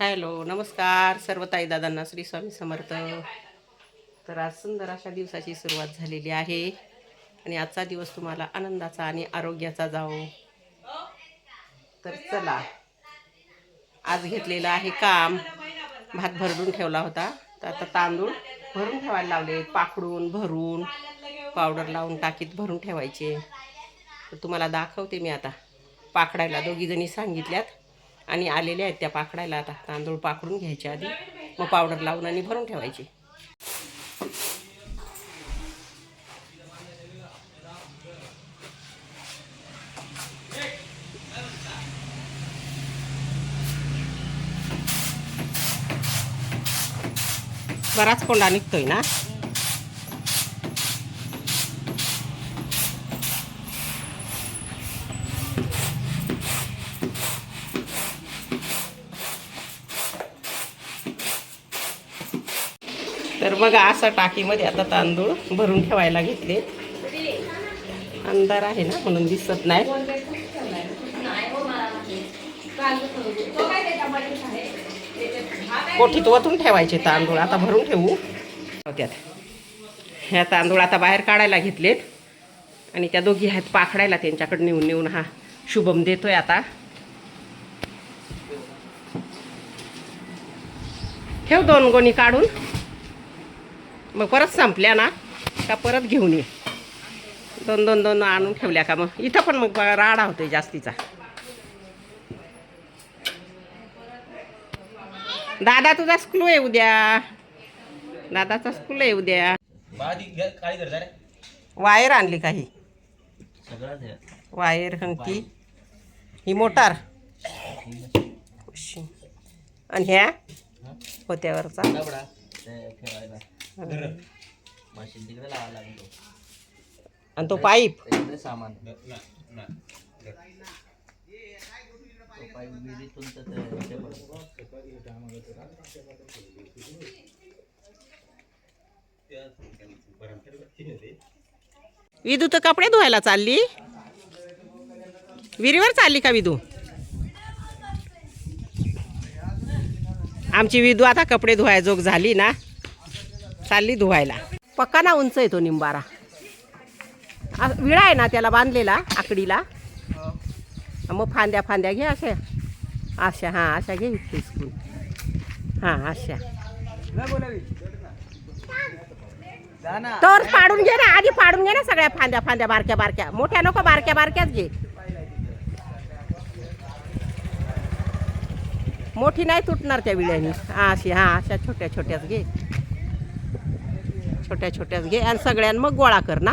Hello नमस्कार. सर्व ताई दादांना श्री स्वामी समर्थ. तर आज सुंदर अशा दिवसाची सुरुवात झालेली आहे. आणि आजचा दिवस तुम्हाला आनंदाचा आणि आरोग्याचा जाओ तर चला. आज घेतलेलं आहे काम. भात भरडून ठेवला होता. तर आता तांदूळ भरून ठेवायला लावले. पाकडून भरून पावडर लावून टाकीत भरून ठेवायचे. तर तुम्हाला दाखवते मी आता. पाकडायला दोघीजणी सांगितल्यात. आणि आलेल्या आहेत त्या पाकडायला आता तांदूळ पाकडून घ्यायचे आधी. मग पावडर लावून आणि भरून ठेवायचे. बराच कोंडा निघतोय ना तर बघा असं टाकीमध्ये आता तांदूळ भरून ठेवायला घेतले. अंधार आहे ना म्हणून दिसत नाही. कोठीत वतून ठेवायचे तांदूळ आता भरून ठेवू. त्यात ह्या तांदूळ आता बाहेर काढायला घेतलेत. आणि त्या दोघी आहेत पाखडायला त्यांच्याकडे नेऊन नेऊन हा शुभम देतोय आता. ठेव दोन गोणी काढून. मग परत संपल्या ना का परत घेऊन ये. दोन दोन दोन आणून ठेवल्या का मग? इथं पण मग राडा होतोय जास्तीचा. दादा तुझा स्कूल आहे उद्या. दादाचा स्कूल आहे उद्या. वायर आणली काही. वायर हंकी. ही मोटार. आणि ह्या होत्यावरचा. मशीन तिकडे लागेल. आणि तो पाईप. त्याच्याकडे सामान. तो पाईप विहिरीतून तर ते- ते पडतो. विदू तर कपडे धुवायला चालली. विहिरीवर चालली का विदू? आमची विदू आता कपडे धुवाय जोग झाली ना. चालली धुवायला. पक्का ना उंच येतो निंबारा. विळा आहे ना त्याला बांधलेला आकडीला. मग फांद्या फांद्या घे अशा. अशा हां अशा घे फिसकून हां अशा. तर पाडून घे ना आधी पाडून घे ना सगळ्या फांद्या फांद्या बारक्या बारक्या. मोठ्या नको बारक्या बारक्याच घे. मोठी नाही तुटणार त्या विड्यानी हा अशी हां अशा छोट्या छोट्याच घे. छोट्या छोट्याच घे आणि सगळ्यां मग गोळा कर ना.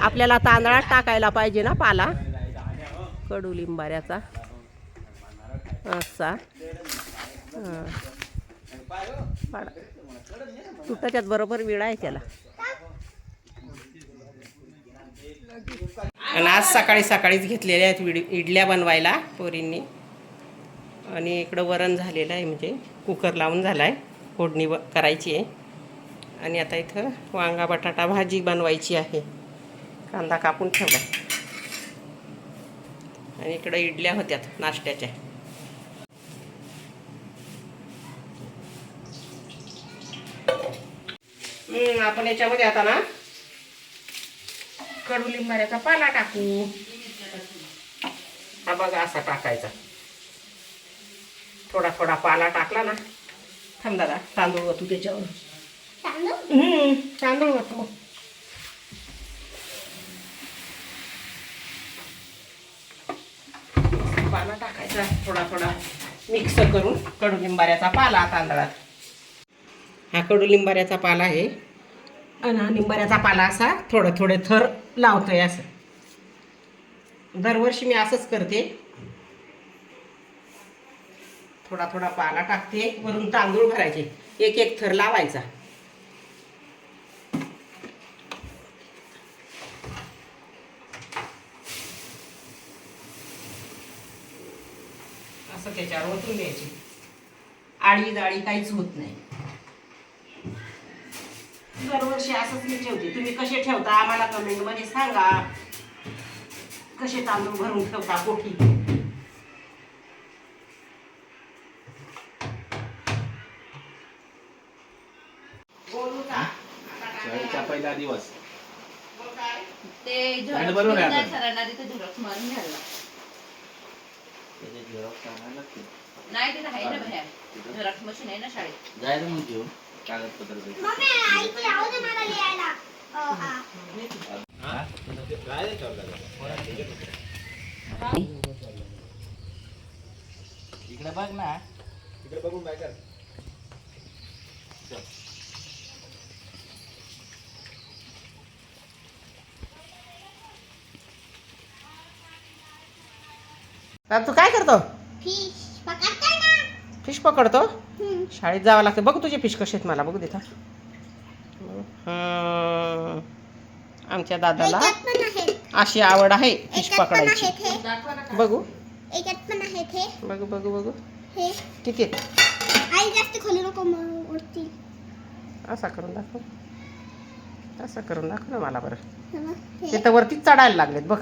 आपल्याला तांदळात टाकायला पाहिजे ना पाला. कडुलिंबाऱ्याचा असा. हां. पाडा. तुटाच्यात बरोबर विळा आहे त्याला. आणि आज सकाळी सकाळीच घेतलेल्या आहेत विड इडल्या बनवायला पोरींनी. आणि इकडं वरण झालेलं आहे म्हणजे कुकर लावून झाला आहे फोडणी ब करायची आहे. आणि आता इथं वांगा बटाटा भाजी बनवायची आहे. कांदा कापून ठेवला आणि इकडं इडल्या होत्यात नाश्त्याच्या. हम्म, आपण याच्यामध्ये आता ना कडुलिंबाऱ्याचा पाला टाकू. हा बघा असा टाकायचा. थोडा थोडा पाला टाकला ना. थांब दादा तांदूळ होतो त्याच्यावर. हम्म, तांदूळ होतो पाला टाकायचा थोडा थोडा मिक्स करून कडुलिंबाऱ्याचा पाला तांदळात. हा कडुलिंबाऱ्याचा पाला आहे. आणि हा लिंबाऱ्याचा पाला असा थोडं थोडे थर लावतोय असं. दरवर्षी मी असंच करते. थोडा थोडा पाला टाकते वरून तांदूळ भरायचे. एक एक थर लावायचा. असं त्याच्यावर ओतून द्यायची. आळी जाळी काहीच होत नाही. दरवर्षी असंच मी ठेवते. तुम्ही कसे ठेवता आम्हाला कमेंटमध्ये सांगा. कसे तांदूळ भरून ठेवता कोठी? शाळेचा पहिला दिवस ते आणि बरोबर आहे आता. सरांना तिथे झेरॉक्स मारून घ्यायला. त्याचे झेरॉक्स आणायला लागतील नाही तिथे आहे ना बाहेर. झेरॉक्स मशीन आहे ना शाळेत. जायचं मग घेऊन. कागदपत्र. हा? इकडे बघ ना. इकडे बघून काय कर आता तू काय करतो? फिश पकडताय ना. फिश पकडतो? हम्म. शाळेत जावं लागतं. बघ तुझे फिश कसे आहेत मला. बघू देता. आमच्या दादाला याच्यात पण आहेत. अशी आवड आहे फिश याच्यात पण पकडायची. आहेत हे. दाखवा ना बघू. याच्यात पण आहेत हे. बघू बघू बघू. हे. किती आहेत आई जास्त खोलू नको मग उडतील असा करून दाखव. असं करून दाखव ना मला बरं. हे बघ, हे. ते तर वरतीच चढायला लागलेत. बघ.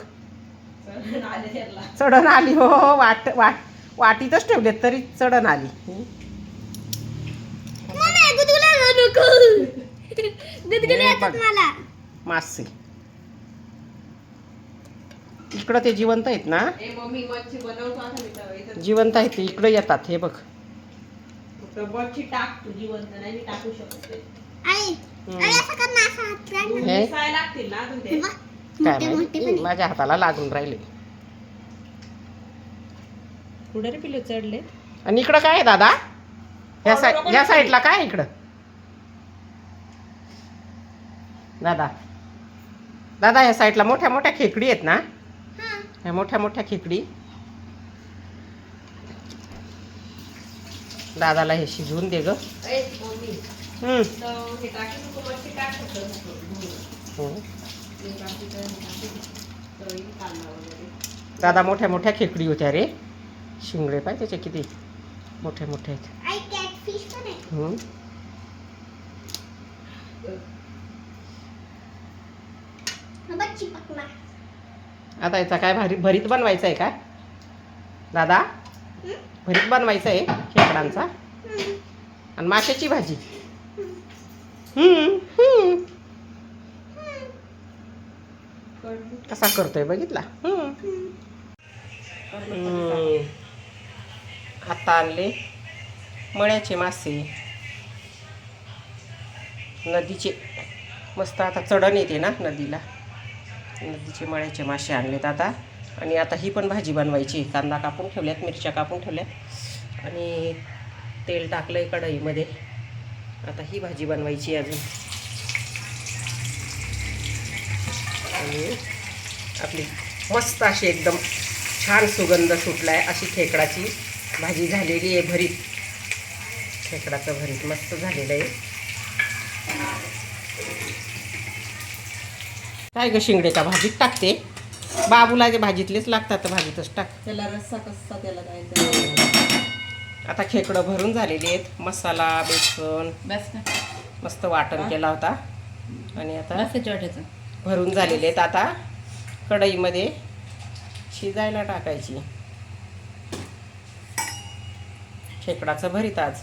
चढण आली हो हो, वाट वाट वाटीतच ठेवलेत तरी चढण आली. मासे. इकडं ते जिवंत आहेत ना? ए मम्मी मच्छी बनवतो आता मी तर. इथं जिवंत आहेत ते इकडे येतात हे बघ. फक्त मच्छी टाक तू जिवंत नाही मी टाकू शकते. काय मोठे मोठे पण माहिती. माझ्या हाताला लागून राहिले. कुठे रे पिल्लू चढले? आणि इकडं काय आहे दादा? या साईड या साईडला काय आहे इकडं? दादा. दादा या साईडला मोठ्या मोठ्या खेकडी आहेत ना? हा. ह्या मोठ्या मोठ्या खेकडी. दादाला हे शिजवून दे ग. हम्म. हे. दादा मोठ्या मोठ्या खेकडी होत्या रे. शिंगडे पाय त्याचे किती? मोठे मोठे आहेत. आता याचा काय भारी भरीत बनवायचा आहे का? दादा. भरीत बनवायचं आहे खेकडांचा. आणि माशाची भाजी. हम्म, हम्म. कसा करतोय बघितला. आता आणले मळ्याचे मासे. नदीचे मस्त आता चढण येते ना नदीला. नदीचे मळ्याचे मासे आणलेत आता. आणि आता ही पण भाजी बनवायची कांदा कापून ठेवल्यात मिरच्या कापून ठेवल्यात. आणि तेल टाकलंय कढईमध्ये. आता ही भाजी बनवायची अजून. आणि आपली मस्त अशी एकदम छान सुगंध सुटलाय अशी खेकडाची भाजी झालेली आहे भरीत. खेकडाचं भरीत मस्त झालेलं आहे. काय ग शिंगडे का भाजीत टाकते? बाबूला जे भाजीतलेच लागतात भाजीतच टाक. त्याला रस्सा कसा त्याला द्यायचा आता खेकडं भरून झालेली आहेत. मसाला बेसन मस्त वाटण केला होता. आणि आता भरून झालेले आहेत आता कढईमध्ये. शिजायला टाकायची. खेकडाचं भरीत आज.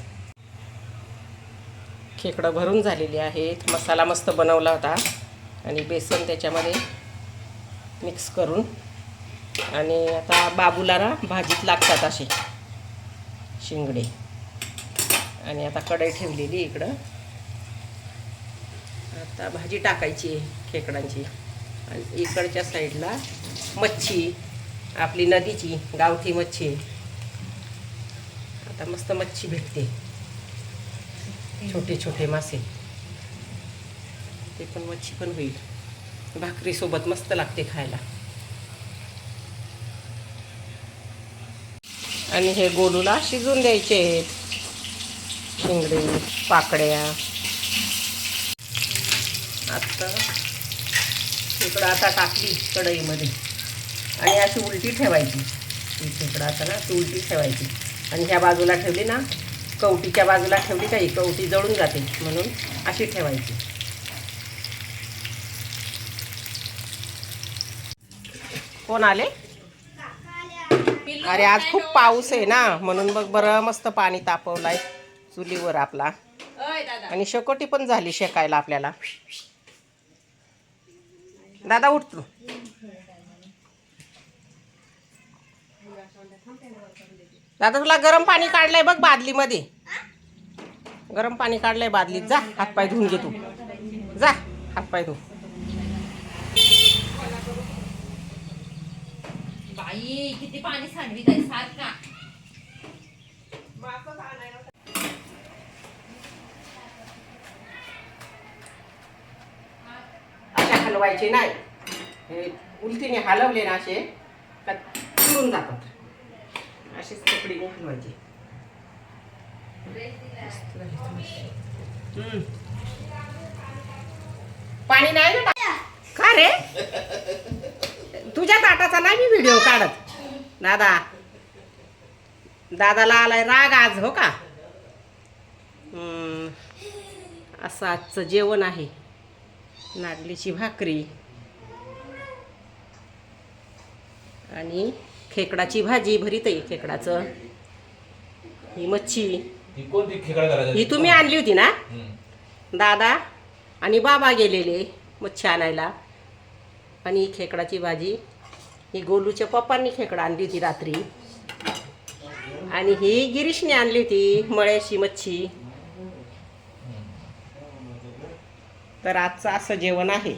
खेकडं भरून झालेली आहेत. मसाला मस्त बनवला होता. आणि बेसन त्याच्यामध्ये मिक्स करून. आणि आता बाबूला ना भाजीत लागतात असे. शिंगडे. आणि आता कढई ठेवलेली इकडं. आता भाजी टाकायची आहे खेकडांची. आणि इकडच्या साईडला मच्छी आपली नदीची गावठी मच्छी. आता मस्त मच्छी भेटते. छोटे छोटे मासे. ते पण मच्छी पण होईल. भाकरीसोबत मस्त लागते खायला. आणि हे गोलूला शिजून द्यायचे आहेत. शिंगडे पाकड्या आता इकडं आता टाकली कढईमध्ये. आणि अशी उलटी ठेवायची. इकडं आता ना ती उलटी ठेवायची. आणि ह्या बाजूला ठेवली ना कवटीच्या बाजूला ठेवली का ही कवटी जळून जाते म्हणून अशी ठेवायची. कोण आले? अरे आज खूप पाऊस आहे ना. म्हणून बघ बरं मस्त पाणी तापवलाय. चुलीवर आपला. आणि शेकोटी पण झाली शेकायला आपल्याला. दादा उठतो दादा तुला गरम पाणी काढलंय बघ बादलीमध्ये. गरम पाणी काढलंय बादलीत. जा हातपाय धुवून घे तू. जा हातपाय धु. बाई किती पाणी सांडवीत आहे सारखा हलवायचे नाही. हे उलटीने हलवले ना असे का चुरून जातात असेच कपडे हलवायचे पाणी नाही ना? का रे? तुझ्या ताटाचा नाही मी व्हिडिओ काढत. दादा. दादाला आलाय राग आज हो का? असं आजचं जेवण आहे. नागलीची भाकरी. आणि खेकडाची भाजी भरीत आहे खेकडाचं. ही मच्छी. ही ही तुम्ही आणली होती ना. दादा आणि बाबा गेलेले मच्छी आणायला. आणि ही खेकडाची भाजी. ही गोलूच्या पप्पांनी खेकडा आणली होती रात्री. आणि ही गिरीशने आणली होती मळ्याची मच्छी. तर आजचं असं जेवण आहे.